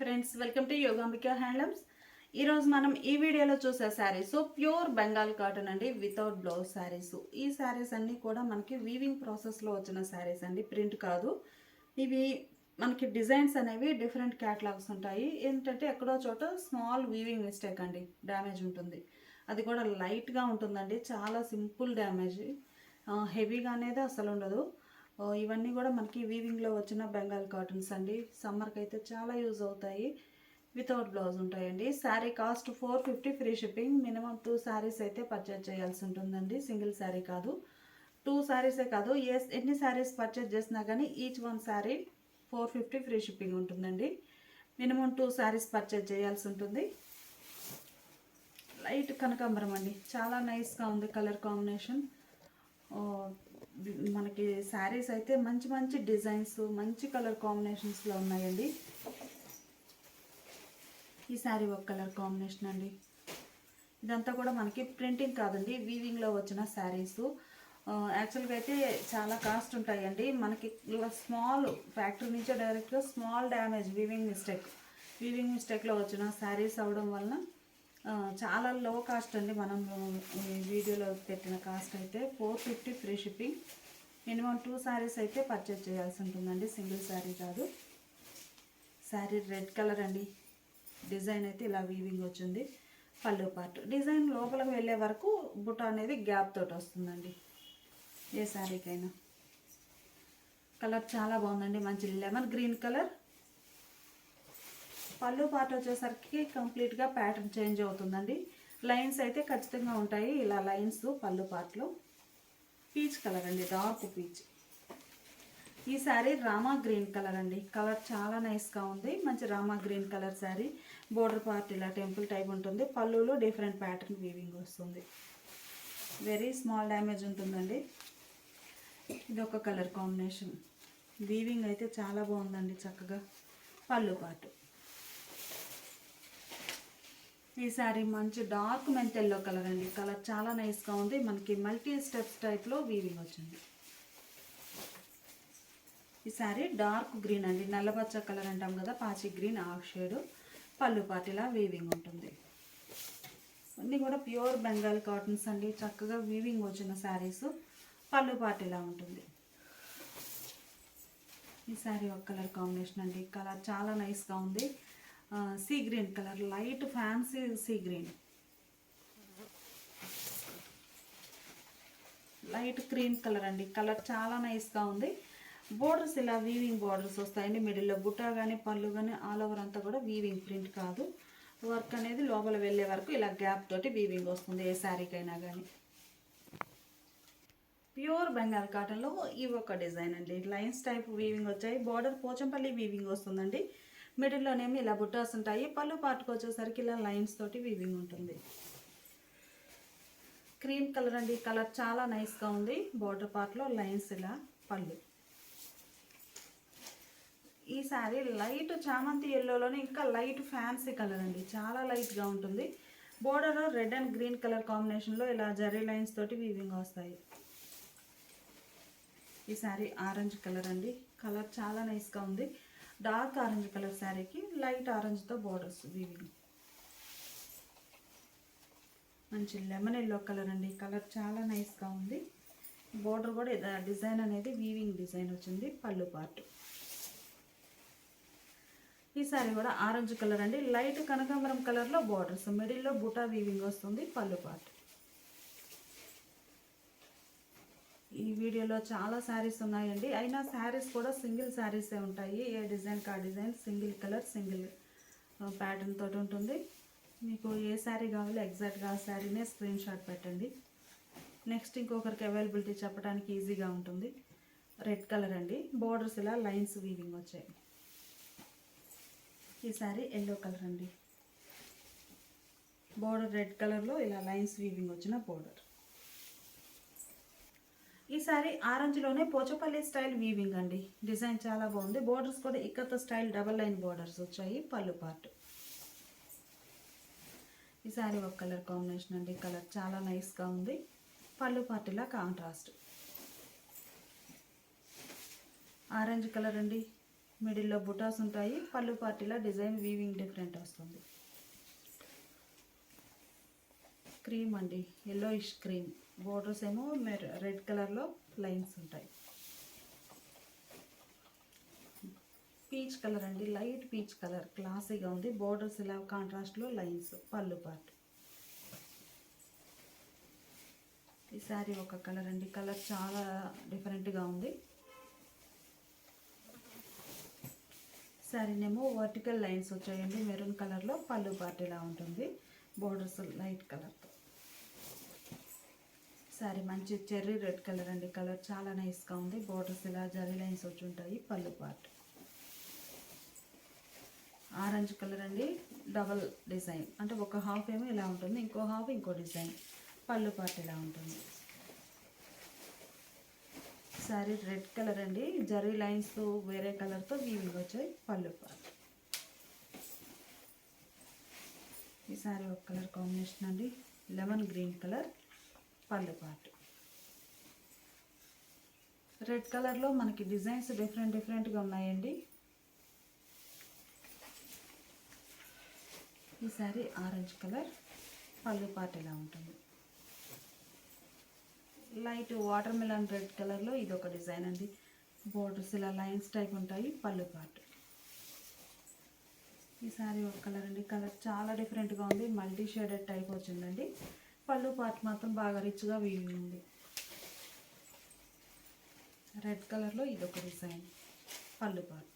Friends welcome to Yogambika handlooms ఈరోజు మనం ఈ వీడియోలో చూసే శారీస్ ప్యూర్ బెంగాల్ కాటన్ అండి వితౌట్ బ్లౌజ్ శారీస్ ఈ శారీస్ అన్నీ కూడా మనకి వీవింగ్ ప్రాసెస్లో వచ్చిన శారీస్ అండి ప్రింట్ కాదు. ఇవి మనకి డిజైన్స్ అనేవి డిఫరెంట్ క్యాటలాగ్స్ ఉంటాయి. ఏంటంటే ఎక్కడో చోట స్మాల్ వీవింగ్ మిస్టేక్ అండి డ్యామేజ్ ఉంటుంది. అది కూడా లైట్గా ఉంటుందండి చాలా సింపుల్ డ్యామేజ్ హెవీగా అనేది అసలు ఉండదు. ఇవన్నీ కూడా మనకి వీవింగ్లో వచ్చిన బెంగాల్ కాటన్స్ అండి. సమ్మర్కి అయితే చాలా యూజ్ అవుతాయి. వితౌట్ బ్లౌజ్ ఉంటాయండి. Sari cost four fifty free shipping minimum two saris అయితే పర్చేజ్ చేయాల్సి ఉంటుందండి. సింగిల్ శారీ కాదు. టూ శారీసే కాదు. ఏ ఎన్ని శారీస్ పర్చేజ్ చేసినా కానీ each one sari four fifty free shipping ఉంటుందండి. మినిమం టూ శారీస్ పర్చేజ్ చేయాల్సి ఉంటుంది. లైట్ కనకాంబరం అండి. చాలా నైస్గా ఉంది కలర్ కాంబినేషన్ మనకి శారీస్ అయితే మంచి మంచి డిజైన్స్ మంచి కలర్ కాంబినేషన్స్లో ఉన్నాయండి. ఈ శారీ ఒక కలర్ కాంబినేషన్ అండి. ఇదంతా కూడా మనకి ప్రింటింగ్ కాదండి వీవింగ్లో వచ్చిన శారీస్. యాక్చువల్గా అయితే చాలా కాస్ట్ ఉంటాయండి. మనకి స్మాల్ ఫ్యాక్టరీ నుంచే డైరెక్ట్గా small damage weaving mistake. Weaving మిస్టేక్లో వచ్చిన శారీస్ అవ్వడం వలన చాలా లో కాస్ట్ అండి. మనం వీడియోలో పెట్టిన కాస్ట్ అయితే four fifty free shipping minimum two saris అయితే పర్చేజ్ చేయాల్సి ఉంటుందండి. సింగిల్ శారీ కాదు. శారీ రెడ్ కలర్ అండి. డిజైన్ అయితే ఇలా వీవింగ్ వచ్చింది. పళ్ళు పార్ట్ డిజైన్ లోపలికి వెళ్ళే వరకు బుట్ట అనేది గ్యాప్ తోటి వస్తుందండి. ఏ శారీకైనా. కలర్ చాలా బాగుందండి. మంచి లెమన్ గ్రీన్ కలర్. పళ్ళు పార్ట్ వచ్చేసరికి కంప్లీట్గా ప్యాటర్న్ చేంజ్ అవుతుందండి. లైన్స్ అయితే ఖచ్చితంగా ఉంటాయి. ఇలా లైన్స్ పళ్ళు పార్ట్లో పీచ్ కలర్ అండి డార్క్ పీచ్. ఈ శారీ రామా గ్రీన్ కలర్ అండి. కలర్ చాలా నైస్గా ఉంది. మంచి Rama green colour sari. Border part ఇలా టెంపుల్ టైప్ ఉంటుంది. పళ్ళులో డిఫరెంట్ ప్యాటర్న్ వీవింగ్ వస్తుంది. వెరీ స్మాల్ డ్యామేజ్ ఉంటుందండి. ఇది ఒక కలర్ కాంబినేషన్. వీవింగ్ అయితే చాలా బాగుందండి చక్కగా. పళ్ళు పాటు. ఈ శారీ మంచి డార్క్ మెంత్ ఎల్లో కలర్ అండి. కలర్ చాలా నైస్గా ఉంది. మనకి మల్టీ స్టెప్స్ టైప్లో వీవింగ్ వచ్చింది. ఈ శారీ డార్క్ గ్రీన్ అండి. నల్లపచ్చ కలర్ అంటాం కదా పాచి గ్రీన్ ఆఫ్ షేడ్ పళ్ళు పాటిలా వీవింగ్ ఉంటుంది. అన్నీ కూడా ప్యూర్ బెంగాల్ కాటన్స్ అండి. చక్కగా వీవింగ్ వచ్చిన శారీస్ పళ్ళు పాటిలా ఉంటుంది. ఈ శారీ ఒక కలర్ కాంబినేషన్ అండి. కలర్ చాలా నైస్గా ఉంది. Sea green colour light fancy sea green. Light cream colour అండి కలర్ చాలా నైస్గా ఉంది. బోర్డర్స్ ఇలా వీవింగ్ బోర్డర్స్ వస్తాయండి మిడిల్లో బుట్ట కానీ పళ్ళు కానీ ఆల్ ఓవర్ అంతా కూడా వీవింగ్ ప్రింట్ కాదు. వర్క్ అనేది లోపల వెళ్ళే వరకు ఇలా గ్యాప్ తోటి వీవింగ్ వస్తుంది ఏ శారీకైనా కానీ ప్యూర్ బెంగాల్ కాటన్లో ఈ ఒక డిజైన్ అండి లైన్స్ టైప్ వీవింగ్ వచ్చాయి. బార్డర్ పోచంపల్లి వీవింగ్ వస్తుందండి. మిడిల్లోనేమో ఇలా బుట్టాస్ ఉంటాయి. పళ్ళు పాటుకు వచ్చేసరికి ఇలా లైన్స్ తోటి వీవింగ్ ఉంటుంది. క్రీమ్ కలర్ అండి. కలర్ చాలా నైస్గా ఉంది. బార్డర్ పార్ట్లో లైన్స్ ఇలా పళ్ళు. ఈ శారీ లైట్ చామంతి ఎల్లోలోనే ఇంకా లైట్ ఫ్యాన్సీ కలర్ అండి. చాలా లైట్గా ఉంటుంది. Border red and green colour కాంబినేషన్లో ఇలా జరీ లైన్స్ తోటి వీవింగ్ వస్తాయి. ఈ శారీ ఆరెంజ్ కలర్ అండి. కలర్ చాలా నైస్గా ఉంది. డార్క్ ఆరెంజ్ కలర్ శారీకి లైట్ ఆరెంజ్తో బోర్డర్స్ వీవింగ్ మంచి లెమన్ ఎల్లో కలర్ అండి. కలర్ చాలా నైస్గా ఉంది. బోర్డర్ కూడా డిజైన్ అనేది వీవింగ్ డిజైన్ వచ్చింది పళ్ళు పార్ట్ ఈ శారీ కూడా ఆరెంజ్ కలర్ అండి. లైట్ కనకాంబరం కలర్లో బోర్డర్స్ మిడిల్లో బుటా వీవింగ్ వస్తుంది పళ్ళు పార్ట్ ఈ వీడియోలో చాలా శారీస్ ఉన్నాయండి. అయినా శారీస్ కూడా సింగిల్ శారీసే ఉంటాయి. ఏ డిజైన్ కా design single colour single pattern తోటి ఉంటుంది. మీకు ఏ శారీ కావాలో ఎగ్జాక్ట్గా ఆ శారీనే స్క్రీన్ షాట్ పెట్టండి. నెక్స్ట్ ఇంకొకరికి అవైలబిలిటీ చెప్పడానికి ఈజీగా ఉంటుంది. రెడ్ కలర్ అండి. బోర్డర్స్ ఇలా లైన్స్ వీవింగ్ వచ్చాయి. ఈ శారీ ఎల్లో కలర్ అండి. బోర్డర్ రెడ్ కలర్లో ఇలా లైన్స్ వీవింగ్ వచ్చిన బోర్డర్ ఈ సారీ ఆరెంజ్లోనే పోచపల్లి స్టైల్ వీవింగ్ అండి. డిజైన్ చాలా బాగుంది. బోర్డర్స్ కూడా ikat style double line borders వచ్చాయి. పళ్ళు పార్ట్ ఈ సారీ ఒక కలర్ కాంబినేషన్ అండి. కలర్ చాలా నైస్గా ఉంది. పళ్ళు పార్టీలా కాంట్రాస్ట్ ఆరెంజ్ కలర్ అండి. మిడిల్లో బుటాస్ ఉంటాయి. పళ్ళు పార్టీలో డిజైన్ వీవింగ్ డిఫరెంట్ వస్తుంది. క్రీమ్ అండి. ఎల్లోయిష్ క్రీమ్ బోర్డర్స్ ఏమో రెడ్ కలర్లో లైన్స్ ఉంటాయి. పీచ్ కలర్ అండి లైట్ పీచ్ కలర్ క్లాసీగా ఉంది. బోర్డర్స్ ఇలా కాంట్రాస్ట్లో లైన్స్ పళ్ళు పార్ట్. ఈ శారీ ఒక కలర్ అండి. కలర్ చాలా డిఫరెంట్గా ఉంది. శారీనేమో వర్టికల్ లైన్స్ వచ్చాయండి. మెరూన్ కలర్లో పళ్ళు పార్ట్ ఇలా ఉంటుంది. బోర్డర్స్ లైట్ కలర్తో. సారీ మంచి చెర్రీ రెడ్ కలర్ అండి. కలర్ చాలా నైస్గా ఉంది. బోర్డర్స్ ఇలా జరీ లైన్స్ వచ్చి ఉంటాయి. పళ్ళు పార్ట్. ఆరెంజ్ కలర్ అండి. Double design. అంటే ఒక హాఫ్ ఏమో ఇలా ఉంటుంది. ఇంకో హాఫ్ ఇంకో డిజైన్. పళ్ళు పార్ట్ ఇలా ఉంటుంది. సారీ రెడ్ కలర్ అండి. జరీ లైన్స్ వేరే కలర్తో వీవింగ్ వచ్చాయి. పళ్ళు పార్ట్. ఈ సారీ ఒక కలర్ కాంబినేషన్ అండి. Lemon green colour. పళ్ళు పార్ట్ రెడ్ కలర్లో మనకి డిజైన్స్ డిఫరెంట్ డిఫరెంట్గా ఉన్నాయండి. ఈ శారీ ఆరెంజ్ కలర్ పళ్ళు పార్ట్ ఇలా ఉంటుంది? లైట్ వాటర్ మిలన్ రెడ్ కలర్లో ఇది ఒక డిజైన్ అండి. బోర్డర్స్ ఇలా లైన్స్ టైప్ ఉంటాయి పళ్ళు పార్ట్ ఈ శారీ ఒక కలర్ అండి. కలర్ చాలా డిఫరెంట్గా ఉంది. మల్టీ షేడెడ్ టైప్ వచ్చిందండి. పళ్ళు పాటు మాత్రం బాగా రిచ్గా వీవి రెడ్ కలర్లో ఇది ఒక డిజైన్ పళ్ళు పాటు.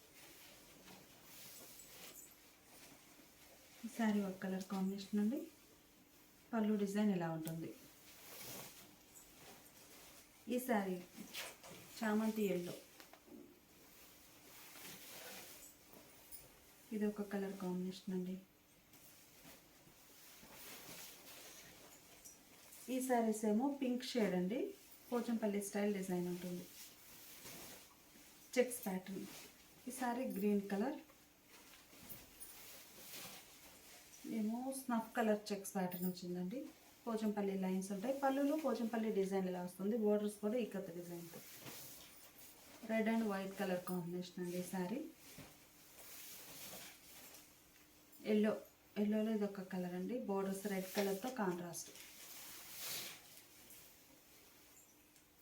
ఈ శారీ ఒక కలర్ కాంబినేషన్ అండి. పళ్ళు డిజైన్ ఇలా ఉంటుంది? ఈ శారీ చామంతి ఎల్లో ఇది ఒక కలర్ కాంబినేషన్ అండి. ఈ శారీస్ ఏమో పింక్ షేడ్ అండి. పోచంపల్లి స్టైల్ డిజైన్ ఉంటుంది. చెక్స్ ప్యాటర్న్ ఈ శారీ గ్రీన్ కలర్ ఏమో స్నఫ్ కలర్ చెక్స్ ప్యాటర్న్ వచ్చిందండి. పోచంపల్లి లైన్స్ ఉంటాయి. పళ్ళులో పోచంపల్లి డిజైన్ ఇలా వస్తుంది? బోర్డర్స్ కూడా ఇక్కత డిజైన్తో red and white colour combination అండి ఈ శారీ ఎల్లో ఎల్లోలో ఇది ఒక కలర్ అండి. బోర్డర్స్ రెడ్ కలర్తో కాంట్రాస్ట్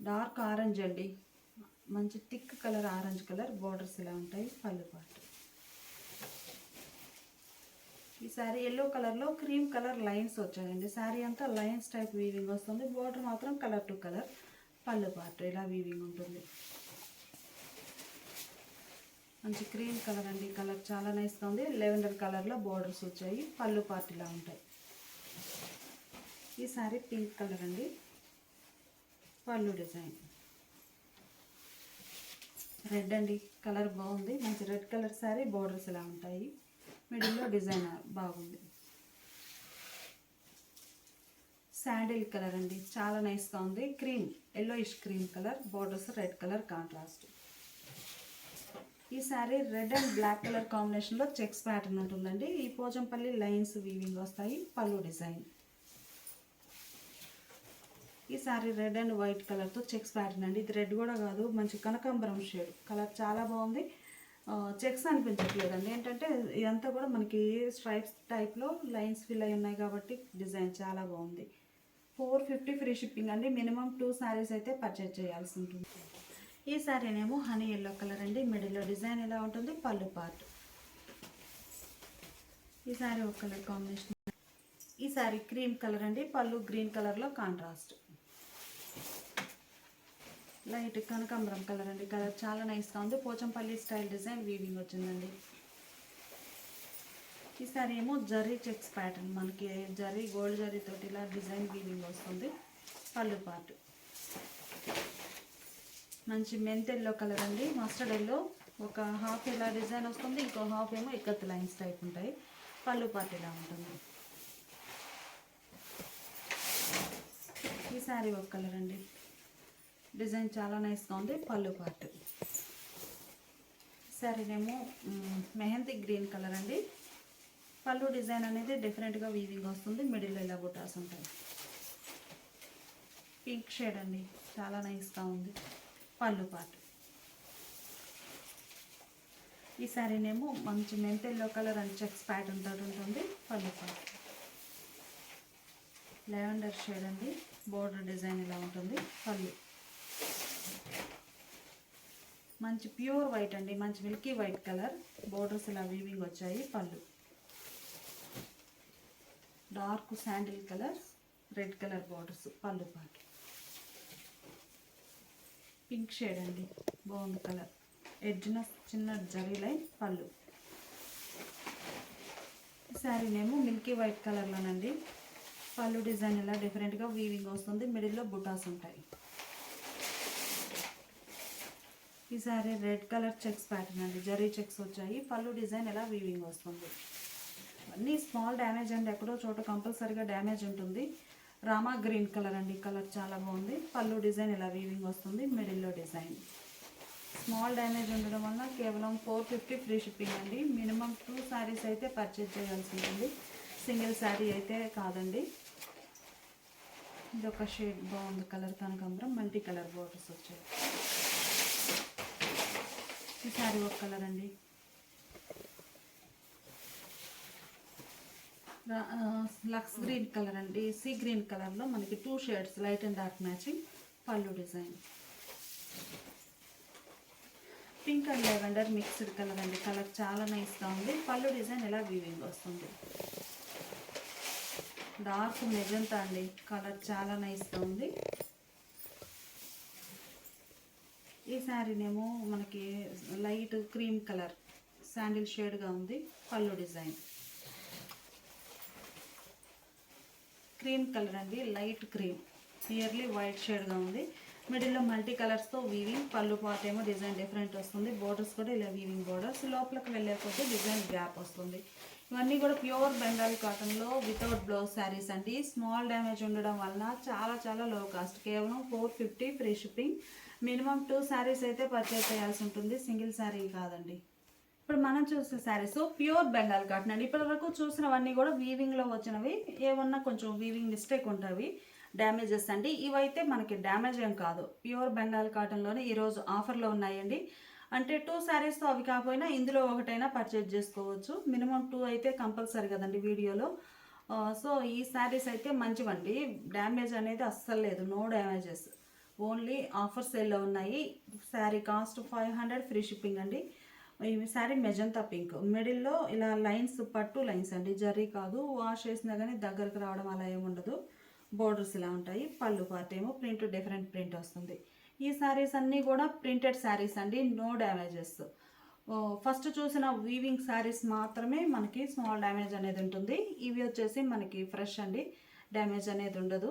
డార్క్ ఆరెంజ్ అండి. మంచి thick colour orange colour borders ఇలా ఉంటాయి పళ్ళు పాటు. ఈ శారీ ఎల్లో కలర్లో క్రీమ్ కలర్ లైన్స్ వచ్చాయండి. శారీ అంతా లైన్స్ టైప్ వీవింగ్ వస్తుంది. బోర్డర్ మాత్రం కలర్ టు కలర్ పళ్ళు పార్ట్ ఇలా వీవింగ్ ఉంటుంది. మంచి క్రీమ్ కలర్ అండి. కలర్ చాలా నైస్గా ఉంది. లెవెండర్ కలర్లో బోర్డర్స్ వచ్చాయి. పళ్ళు పార్ట్ ఇలా ఉంటాయి. ఈ శారీ పింక్ కలర్ అండి. పళ్ళు డిజైన్. రెడ్ అండి. కలర్ బాగుంది. మంచి రెడ్ కలర్ శారీ బోర్డర్స్ ఇలా ఉంటాయి. మిడిల్లో డిజైన్ బాగుంది. శాండిల్ కలర్ అండి. చాలా నైస్గా ఉంది. Cream yellowish cream colour borders red colour contrast ఈ sari red and black colour కాంబినేషన్లో చెక్స్ ప్యాటర్న్ ఉంటుందండి. ఈ పోచంపల్లి లైన్స్ వీవింగ్ వస్తాయి. పళ్ళు డిజైన్. ఈ శారీ రెడ్ అండ్ వైట్ కలర్తో చెక్స్ ప్యాటర్న్ అండి. ఇది రెడ్ కూడా కాదు మంచి కనకాంబరం షేడ్ కలర్ చాలా బాగుంది. చెక్స్ అనిపించట్లేదండి. ఏంటంటే ఇదంతా కూడా మనకి స్ట్రైప్స్ టైప్లో లైన్స్ ఫిల్ అయి ఉన్నాయి కాబట్టి డిజైన్ చాలా బాగుంది. ఫోర్ ఫిఫ్టీ ఫ్రీ షిప్పింగ్ అండి. మినిమం టూ శారీస్ అయితే పర్చేజ్ చేయాల్సి ఉంటుంది. ఈ శారీనేమో హనీ ఎల్లో కలర్ అండి. మిడిల్లో డిజైన్ ఎలా ఉంటుంది? పళ్ళు పార్ట్ ఈ శారీ ఒక కలర్ కాంబినేషన్ ఈ శారీ క్రీమ్ కలర్ అండి. పళ్ళు గ్రీన్ కలర్లో కాంట్రాస్ట్ లైట్ కనకాంబరం కలర్ అండి. కలర్ చాలా నైస్గా ఉంది. పోచంపల్లి స్టైల్ డిజైన్ వీవింగ్ వచ్చిందండి. ఈసారి ఏమో జరీ చెక్స్ ప్యాటర్న్ మనకి జరీ గోల్డ్ జరీ తోటి ఇలా డిజైన్ వీవింగ్ వస్తుంది. పళ్ళు పార్ట్ మంచి మెంత్ ఎల్లో కలర్ అండి. మస్టర్డ్ ఎల్లో ఒక హాఫ్ ఇలా డిజైన్ వస్తుంది. ఇంకో హాఫ్ ఏమో ఇక్కత్ లైన్స్ టైప్ ఉంటాయి. పళ్ళు పార్ట్ ఇలా ఉంటుంది. ఈ శారీ ఒక కలర్ అండి. డిజైన్ చాలా నైస్గా ఉంది పళ్ళు పార్ట్ శారీనేమో మెహందీ గ్రీన్ కలర్ అండి. పళ్ళు డిజైన్ అనేది డిఫరెంట్గా వీవింగ్ వస్తుంది మిడిల్ ఇలా బుటాస్ ఉంటాయి. పింక్ షేడ్ అండి చాలా నైస్గా ఉంది పళ్ళు పార్ట్ ఈ శారీనేమో మంచి mint yellow colour and checks pattern తోటి ఉంటుంది పళ్ళు పాటు. లెవెండర్ షేడ్ అండి. బోర్డర్ డిజైన్ ఇలా ఉంటుంది. పళ్ళు. మంచి ప్యూర్ వైట్ అండి. మంచి మిల్కీ వైట్ కలర్. బోర్డర్స్ ఇలా వీవింగ్ వచ్చాయి. పళ్ళు. Dark sandal colour red colour borders. పళ్ళు పాటు. పింక్ షేడ్ అండి. బాగుంది కలర్. ఎడ్జ్న చిన్న జరీ లైన్ పళ్ళు. శారీనేమో మిల్కీ వైట్ కలర్లోనండి. పళ్ళు డిజైన్ ఇలా డిఫరెంట్గా వీవింగ్ వస్తుంది మిడిల్లో బుటాస్ ఉంటాయి. ఈ sari red colour checks pattern అండి. జరీ చెక్స్ వచ్చాయి. పళ్ళు డిజైన్ ఎలా వీవింగ్ వస్తుంది? అన్నీ స్మాల్ డ్యామేజ్ అండి. ఎక్కడో చోట కంపల్సరీగా డ్యామేజ్ ఉంటుంది. రామా గ్రీన్ కలర్ అండి. కలర్ చాలా బాగుంది. పళ్ళు డిజైన్ ఇలా వీవింగ్ వస్తుంది మిడిల్లో డిజైన్ స్మాల్ డ్యామేజ్ ఉండడం వల్ల కేవలం ఫోర్ ఫిఫ్టీ ఫ్రీ షిప్పింగ్ అండి. మినిమం టూ శారీస్ అయితే పర్చేజ్ చేయాల్సి ఉంటుంది. సింగిల్ శారీ అయితే కాదండి. ఇది ఒక షేడ్ బాగుంది. కలర్ కనకాంబరం మల్టీ కలర్ బోర్డర్స్ వచ్చాయి. ఈ శారీ ఒక కలర్ అండి. లక్స్ గ్రీన్ కలర్ అండి. సీ గ్రీన్ కలర్లో మనకి two shades light and dark matching పళ్ళు design. Pink and lavender mixed colour అండి. కలర్ చాలా నైస్గా ఉంది. పళ్ళు డిజైన్ ఎలా వీవింగ్ వస్తుంది? డార్క్ మెజంతా అండి. కలర్ చాలా నైస్గా ఉంది. ఈ శారీనేమో మనకి లైట్ క్రీమ్ కలర్ శాండిల్ షేడ్గా ఉంది పళ్ళు డిజైన్. క్రీమ్ కలర్ అండి లైట్ క్రీమ్. నియర్లీ వైట్ షేడ్గా ఉంది. మిడిల్లో మల్టీ కలర్స్తో వీవింగ్ పళ్ళు పార్ట్ ఏమో డిజైన్ డిఫరెంట్ వస్తుంది. బోర్డర్స్ కూడా ఇలా వీవింగ్ బోర్డర్స్ లోపలికి వెళ్ళే కొద్దీ డిజైన్ గ్యాప్ వస్తుంది. ఇవన్నీ కూడా ప్యూర్ బెంగాలీ కాటన్లో వితౌట్ బ్లౌజ్ శారీస్ అండి స్మాల్ డ్యామేజ్ ఉండడం వల్ల చాలా చాలా లో కాస్ట్ కేవలం four fifty free shipping minimum two saris అయితే పర్చేస్ చేయాల్సి ఉంటుంది. సింగిల్ శారీ కాదండి. ఇప్పుడు మనం చూసే శారీస్ ప్యూర్ బెంగాల్ కాటన్ అండి. ఇప్పటి వరకు చూసినవన్నీ కూడా వీవింగ్లో వచ్చినవి. ఏమన్నా కొంచెం వీవింగ్ మిస్టేక్ ఉంటాయి డ్యామేజెస్ అండి. ఇవైతే మనకి డ్యామేజ్ ఏం కాదు. ప్యూర్ బెంగాల్ కాటన్లోనే ఈరోజు ఆఫర్లో ఉన్నాయండి. అంటే టూ శారీస్తో అవి కాకపోయినా ఇందులో ఒకటైనా పర్చేజ్ చేసుకోవచ్చు. మినిమం టూ అయితే కంపల్సరీ కదండి వీడియోలో. సో ఈ శారీస్ అయితే మంచివండి. డ్యామేజ్ అనేది అస్సలు లేదు. నో డ్యామేజెస్ ఓన్లీ ఆఫర్ సేల్లో ఉన్నాయి. Sari cost five hundred free shipping అండి. ఈ శారీ మెజంతా పింక్ మిడిల్లో ఇలా లైన్స్ పట్టు లైన్స్ అండి. జరీ కాదు వాష్ చేసినా కానీ దగ్గరకు రావడం అలా ఏముండదు బోర్డర్స్ ఇలా ఉంటాయి. పళ్ళు పార్ట్ ఏమో ప్రింట్ డిఫరెంట్ ప్రింట్ వస్తుంది. ఈ శారీస్ అన్నీ కూడా ప్రింటెడ్ శారీస్ అండి నో డ్యామేజెస్ ఫస్ట్ చూసిన వీవింగ్ శారీస్ మాత్రమే మనకి స్మాల్ డ్యామేజ్ అనేది ఉంటుంది. ఇవి వచ్చేసి మనకి ఫ్రెష్ అండి డ్యామేజ్ అనేది ఉండదు.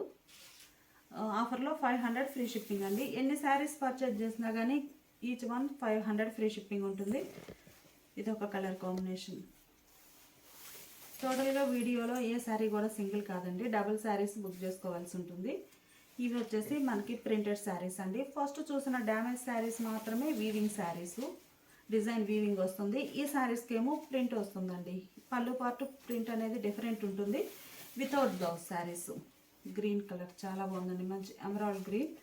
ఆఫర్లో ఫైవ్ హండ్రెడ్ ఫ్రీ షిప్పింగ్ అండి. ఎన్ని శారీస్ పర్చేజ్ చేసినా కానీ each one five hundred free shipping ఉంటుంది. ఇది ఒక కలర్ కాంబినేషన్ టోటల్గా వీడియోలో ఏ శారీ కూడా సింగిల్ కాదండి డబుల్ శారీస్ బుక్ చేసుకోవాల్సి ఉంటుంది. ఇవి వచ్చేసి మనకి ప్రింటెడ్ శారీస్ అండి. ఫస్ట్ చూసిన డ్యామేజ్ శారీస్ మాత్రమే వీవింగ్ శారీస్ డిజైన్ వీవింగ్ వస్తుంది. ఈ శారీస్కి ఏమో ప్రింట్ వస్తుందండి. పళ్ళు పార్ట్ ప్రింట్ అనేది డిఫరెంట్ ఉంటుంది. Without blouse saris green colour చాలా బాగుందండి. మంచి ఎమరాల్డ్ గ్రీన్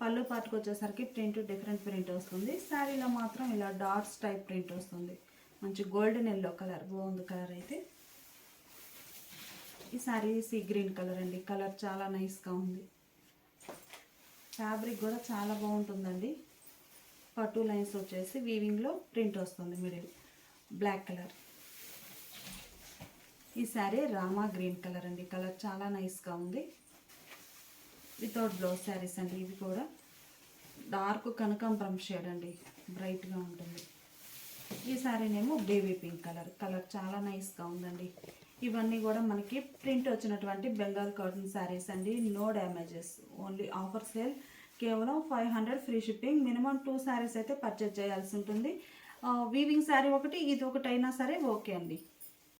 పళ్ళు పార్ట్కి వచ్చేసరికి ప్రింట్ డిఫరెంట్ ప్రింట్ వస్తుంది. శారీలో మాత్రం ఇలా డాట్స్ టైప్ ప్రింట్ వస్తుంది. మంచి గోల్డెన్ ఎల్లో కలర్ బాగుంది కలర్ అయితే. ఈ శారీ సీ గ్రీన్ కలర్ అండి. కలర్ చాలా నైస్గా ఉంది. ఫ్యాబ్రిక్ కూడా చాలా బాగుంటుందండి. పట్టు లైన్స్ వచ్చేసి వీవింగ్లో ప్రింట్ వస్తుంది మిడిల్ బ్లాక్ కలర్ ఈ శారీ రామా గ్రీన్ కలర్ అండి. కలర్ చాలా నైస్గా ఉంది. వితౌట్ బ్లౌజ్ శారీస్ అండి ఇవి కూడా. డార్క్ కనకాంబరం షేడ్ అండి. బ్రైట్గా ఉంటుంది. ఈ శారీనేమో బేబీ పింక్ కలర్ కలర్ చాలా నైస్గా ఉందండి. ఇవన్నీ కూడా మనకి ప్రింట్ వచ్చినటువంటి బెంగాల్ కాటన్ శారీస్ అండి. No damages. Only offer sale కేవలం five hundred free shipping. Minimum two saris అయితే పర్చేజ్ చేయాల్సి ఉంటుంది. వీవింగ్ శారీ ఒకటి ఇది ఒకటి అయినా సరే ఓకే అండి.